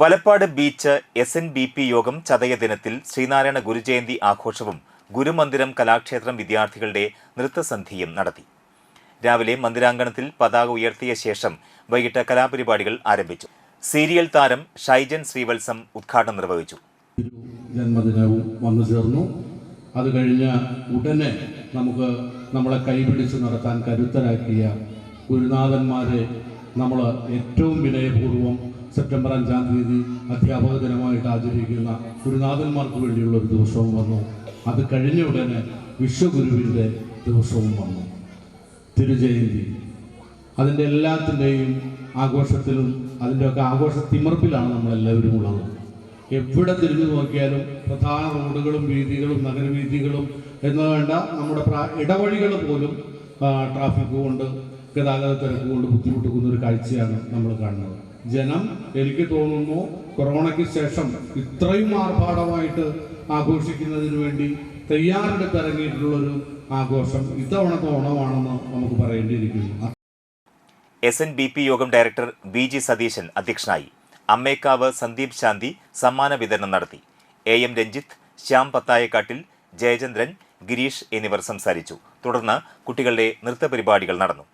Valappad beach S N B P യോഗം ചതയ ദിനത്തിൽ ശ്രീനാരായണ ഗുരുജയന്തി ആഘോഷവും ഗുരുമന്ദിരം കലാക്ഷേത്രം വിദ്യാർത്ഥികളുടെ നൃത്തസന്ധിയും നടത്തി. രാവിലെ മന്ദിരാങ്കണത്തിൽ പതാക ഉയർത്തിയ ശേഷം വൈകിട്ട് കലാപരിപാടികൾ ആരംഭിച്ചു. സീരിയൽ താരം ഷൈജൻ ശ്രീവത്സം ഉദ്ഘാടനം നിർവഹിച്ചു. ജന്മദിനവും വന്നു ചേർന്നു. അത് കഴിഞ്ഞ് ഉടനെ നമുക്ക് നമ്മളെ കൈപിടിച്ച് നടത്താൻ കരുത്തരാക്കിയ ഗുരുനാഥന്മാരെ നമ്മൾ ഏറ്റവും വിനയപൂർവം സെപ്റ്റംബർ അഞ്ചാം തീയതി അധ്യാപക ദിനമായിട്ട് ആചരിക്കുന്ന ഗുരുനാഥന്മാർക്ക് വേണ്ടിയുള്ള ഒരു ദിവസവും വന്നു. അത് കഴിഞ്ഞ ഉടനെ വിശ്വഗുരുവിന്റെ ദിവസവും വന്നു. തിരുജയന്തി. അതിന്റെ എല്ലാത്തിന്റെയും ആഘോഷത്തിലും അതിന്റെയൊക്കെ ആഘോഷ തിമർപ്പിലാണ് നമ്മളെല്ലാവരും ഉള്ളത്. എവിടെ തിരിഞ്ഞു നോക്കിയാലും പ്രധാന റോഡുകളും വീതികളും നഗരവീതികളും എന്ന് വേണ്ട നമ്മുടെ ഇടവഴികൾ പോലും ട്രാഫിക് കൊണ്ട് ഗതാഗത തിരക്ക് കൊണ്ട് ബുദ്ധിമുട്ടിക്കുന്ന ഒരു കാഴ്ചയാണ് നമ്മൾ കാണുന്നത്. ജനം എനിക്ക് തോന്നുന്നു കൊറോണയ്ക്ക് ശേഷം ഇത്രയും ആർഭാടമായിട്ട് ആഘോഷിക്കുന്നതിന് വേണ്ടി തയ്യാറെടുപ്പ് ഇറങ്ങിയിട്ടുള്ളൊരു ആഘോഷം ഇത്തവണത്തെ ഓണമാണെന്ന് നമുക്ക് പറയേണ്ടിയിരിക്കുന്നു. എസ് എൻ ബി പി യോഗം ഡയറക്ടർ ബി ജി സതീശൻ അധ്യക്ഷനായി അമ്മേക്കാവ് സന്ദീപ് ശാന്തി സമ്മാന വിതരണം നടത്തി. എ എം രഞ്ജിത്ത് ശ്യാം പത്തായക്കാട്ടിൽ ജയചന്ദ്രൻ ഗിരീഷ് എന്നിവർ സംസാരിച്ചു. തുടർന്ന് കുട്ടികളുടെ നൃത്തപരിപാടികൾ നടന്നു.